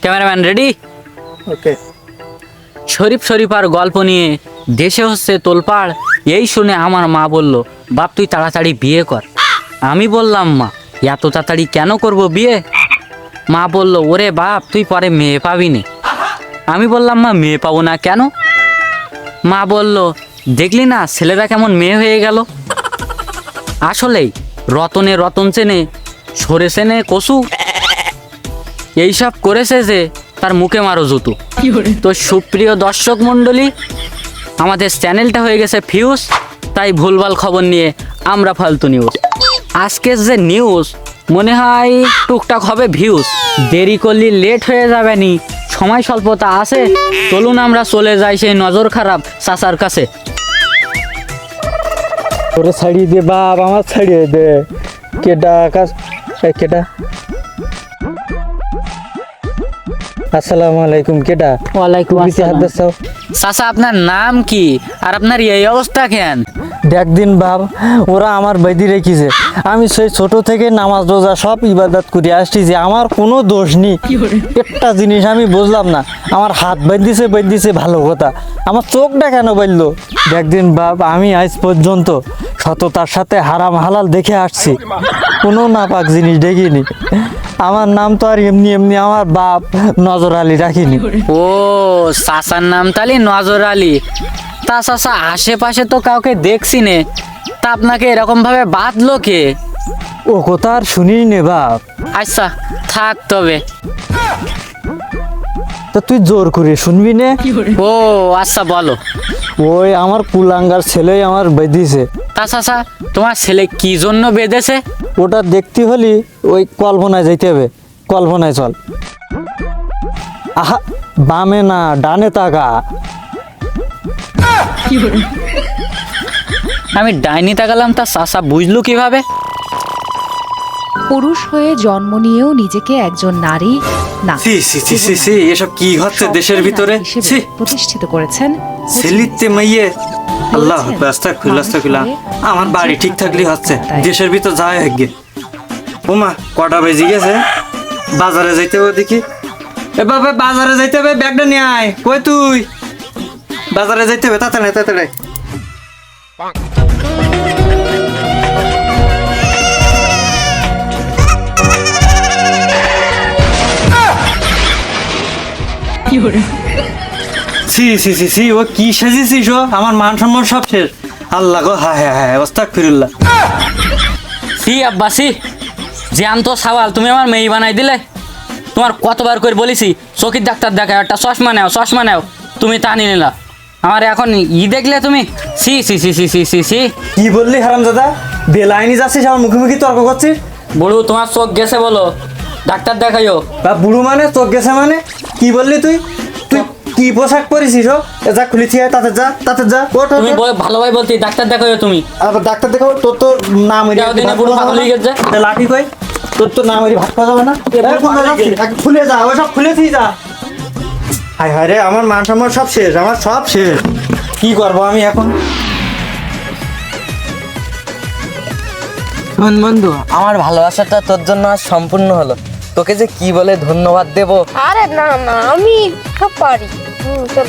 Cameraman ready okay শরীফ শরীফার গল্প নিয়ে দেশে হচ্ছে তোলপাড়। এই শুনে আমার মা বলল বাপ তুই তাড়াতাড়ি বিয়ে কর। আমি বললাম মা এত তাড়াতাড়ি কেন করব বিয়ে? মা বলল ওরে বাপ তুই পরে মেয়ে পাবি নে। আমি বললাম মা মেয়ে পাবো না কেন? মা বলল দেখলি না ছেলেরা কেমন মেয়ে হয়ে গেল? আসলেই রতনে রতন চেনে সরে চেনে কসু। এইসব করেছে যে তার মুখে মারো জুতো। তো সুপ্রিয় দর্শক মণ্ডলী আমাদের চ্যানেলটা হয়ে গেছে ফিউজ তাই ভুলভাল খবর নিয়ে আমরা ফালতু নিউজ আজকের যে নিউজ মনে হয় টুকটাক হবে ভিউজ দেরি করলে লেট হয়ে যাবে নি। সময় স্বল্পতা আছে। চলুন আমরা চলে যাই সেই নজর খারাপ চাচার কাছে। তোরে ছাড়িয়ে দে বাপ আমার ছাড়িয়ে দে। কেডা আকাশ এই কেডা? আসসালামু আলাইকুম কেডা? ওয়ালাইকুম আসসালাম। চাচা আপনার নাম কি? আর আপনার এই অবস্থা কেন? দেখ দিন বাপ ওরা আমার বেদি রেখেছে। আমি সেই ছোট থেকে নামাজ রোজা সব ইবাদত করে। আসছি যে আমার কোনো দোষ নেই। একটা জিনিস আমি বুঝলাম না। আমার হাত বেঁধিছে বেঁধিছে ভালো কথা। আমার চোখটা কেন বলল দেখ দিন বাপ আমি আজ পর্যন্ত সততার সাথে হারাম হালাল দেখে আসছি। কোনো নাপাক জিনিস দেখিনি। আমার নাম তো আর এমনি এমনি আমার বাপ নজর আলী রাখিনি। ও চাচার নাম তালি নজর আলী। তা চাচা আশেপাশে তো কাউকে দেখছি নে। তা আপনাকে এরকম ভাবে বাঁধলো কে? ও কথা আর শুনি নে বাপ। আচ্ছা থাক তবে। তা তুই জোর করে শুনবি নে। ও আচ্ছা বলো। ওই আমার কুলাঙ্গার ছেলেই আমার বেঁধিছে। তা চাচা তোমার ছেলে কি জন্য বেঁধেছে? ওটা দেখতে হলি ওই কল্পনায় যাইতে হবে। কল্পনায় চল। আহা বামে না ডানে তাকা। আমি ডাইনি তাকালাম তা চাচা বুঝলো কীভাবে? পুরুষ হয়ে জন্ম নিয়েও নিজেকে একজন নারী না। সি সি সি সি সি এসব কি হচ্ছে দেশের ভিতরে? সি প্রতিষ্ঠিত করেছেন সেলিতে মাইয়ে আল্লাহ রাস্তা খুলা রাস্তা খুলা আমার বাড়ি ঠিক থাকলেই হচ্ছে। দেশের ভিতর যায় হেগে ওমা কটা বেজে গেছে? বাজারে যাইতে হবে দেখি। এ বাবা বাজারে যাইতে হবে ব্যাগটা নিয়ে আয়। কই তুই? বাজারে যাইতে হবে তাড়াতাড়ি তাড়াতাড়ি সি সি সি সি ও কি সেজেছিস ও আমার মান সম্মান সব শেষ। আল্লাহ গো হ্যাঁ হ্যাঁ হ্যাঁ ওস্তাক ফিরুল্লাহ সি আব্বাসি জ্যান তো সাওয়াল তুমি আমার মেয়ে বানাই দিলে? তোমার কতবার করে বলেছি চোখের ডাক্তার দেখাও একটা চশমা নাও চশমা নাও তুমি তা নিলে না। আমার এখন ই দেখলে তুমি? সি সি সি সি সি সি সি। কি বললি হারাম দাদা বেলাইনি যাচ্ছিস আমার মুখোমুখি তর্ক করছিস? বড়ু তোমার চোখ গেছে বলো। ডাক্তার দেখাইও। বা বুড়ো মানে চোখ গেছে মানে? কি বললি তুই? কি পোশাক পরেছিস ও? এ যা খুলেছি তাতে যা তাতে যা তুমি। বল- ভালোভাবে বলতি ডাক্তার দেখাইও তুমি। আবার ডাক্তার দেখাবো তোর তো নাম। লাঠি কই? তোর তো নাম ভাত খাওয়া যাবে না। এ কোন পাগল খুলে যা ওই সব খুলেছি যা। হায় হায় রে আমার মান সম্মান সব শেষ আমার সব শেষ। কি করব আমি এখন? শোন বন্ধু আমার ভালোবাসাটা তোর জন্য আজ সম্পূর্ণ হলো। তোকে যে কি বলে ধন্যবাদ দেব? আরে না না আমি সব পারি। হুম, চল।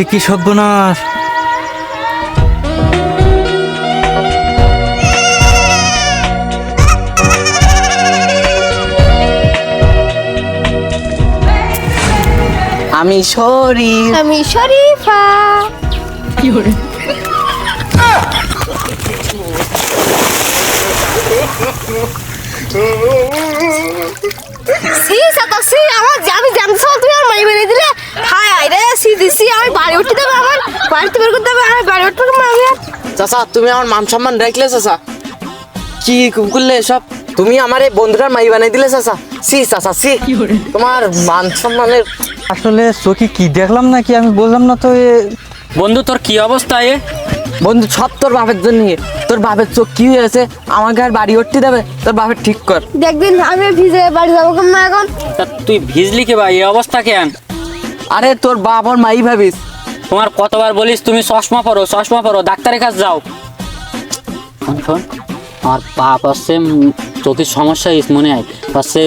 এ কি সর্বনাশ? আমি শরীর আমি শরীফা। সি সাতা সি আমার আমি জানতে তুমি আমার মাই বেরিয়ে দিলে। হায় হায় রে সি দিছি আমি বাড়ি উঠতে দেবে আমার বাড়িতে বের করতে হবে আমি বাড়ি উঠতে পারব আমি চাচা তুমি আমার মান সম্মান রাখলে চাচা। কি করলে সব তুমি আমার এই বন্ধুটার মাই বানাই দিলে চাচা। সি চাচা সি তোমার মান সম্মানের আসলে চোখে কি দেখলাম নাকি? আমি বললাম না তো এ বন্ধু তোর কি অবস্থা এ? বন্ধু সব তোর বাপের জন্য তোর বাপের চোখ কি হয়েছে? আমাকে আর বাড়ি উঠতে দেবে? তোর বাপের ঠিক কর। দেখদিন আমি ভিজে বাড়ি যাব কেমন এখন? তা তুই ভিজলি কে ভাই? এই অবস্থা কেন? আরে তোর বাপ আর মাই ভাবিস। তোমার কতবার বলিস তুমি চশমা পরো চশমা পরো ডাক্তারের কাছে যাও। শোন শোন আমার বাপ আসছে চোখের সমস্যা হয়েছে মনে হয়। আসছে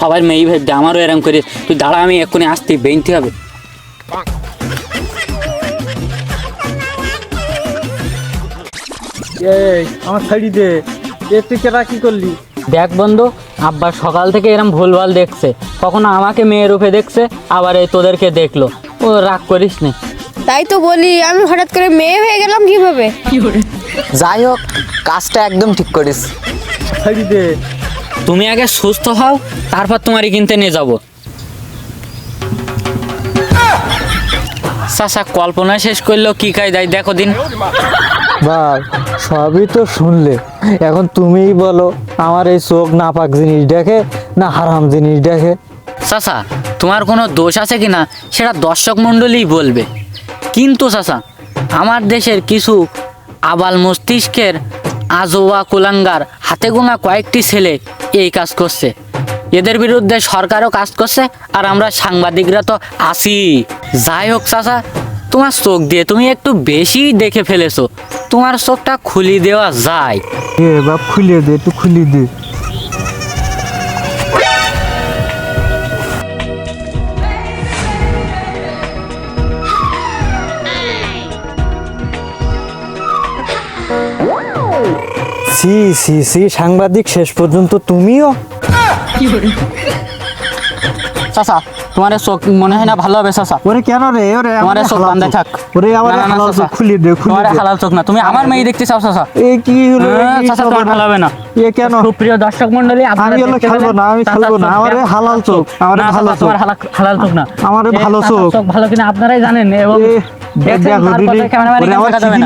সবাই মেয়ে ভাববে আমারও এরম করে তুই দাঁড়া আমি এক্ষুনি আসতে বেনতে হবে। এই আমার শাড়ি দে। এ তুই কেটা কি করলি? দেখ বন্ধু আব্বা সকাল থেকে এরম ভুলভাল দেখছে। কখনো আমাকে মেয়ের রূপে দেখছে আবার এই তোদেরকে দেখল। ও রাগ করিস নি। তাই তো বলি আমি হঠাৎ করে মেয়ে হয়ে গেলাম কীভাবে? যাই হোক কাজটা একদম ঠিক করিস। দে। তুমি আগে সুস্থ হও তারপর তোমারই কিনতে নিয়ে যাব। চাষা কল্পনা শেষ করলেও কি খাই দেয় দেখো দিন। ভাই সবই তো শুনলে। এখন তুমিই বলো আমার এই চোখ নাপাক জিনিস দেখে না হারাম জিনিস দেখে? চাষা তোমার কোনো দোষ আছে কি না সেটা দর্শক মণ্ডলী বলবে। কিন্তু চাষা আমার দেশের কিছু আবাল মস্তিষ্কের আজোয়া কুলাঙ্গার হাতে গোনা কয়েকটি ছেলে এই কাজ করছে। এদের বিরুদ্ধে সরকারও কাজ করছে আর আমরা সাংবাদিকরা তো আসি যাই হোক চাচা, তোমার চোখ দিয়ে তুমি একটু বেশি দেখে ফেলেছো। তোমার চোখটা খুলি দেওয়া যায়। খুলে দে, একটু খুলি দে। সি সি সি সাংবাদিক শেষ পর্যন্ত তুমিও? চাষা তোমার চোখ মনে হয় না ভালো হবে চাষা ওরে কেন রে? ওরে তোমার চোখ বান্ধা থাক। ওরে আমার হালাল চোখ খুলি দে খুলি তোমার হালাল চোখ না। তুমি আমার মেয়ে দেখতে চাও চাচা। এ কি হলো? হ্যাঁ, চাচা তোমার ভালো হবে না। এ কেন? সুপ্রিয় দর্শক মন্ডলী আমি হলো খেলব না, আমি খেলব না, চোখ আমারে হালাল চোখ, আমারে ভালো চাচা, তোমার হালাল- চোখ না। আমারে ভালো চোখ। ভালো কিনা আপনারাই জানেন এবং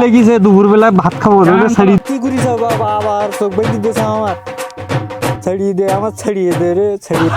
লেগেছে দুপুরবেলা ভাত খাব ছাড়ি। কি বাবা আবার চোখ দিয়েছে আমার। ছাড়িয়ে দে আমার ছাড়িয়ে দে রে ছাড়িয়ে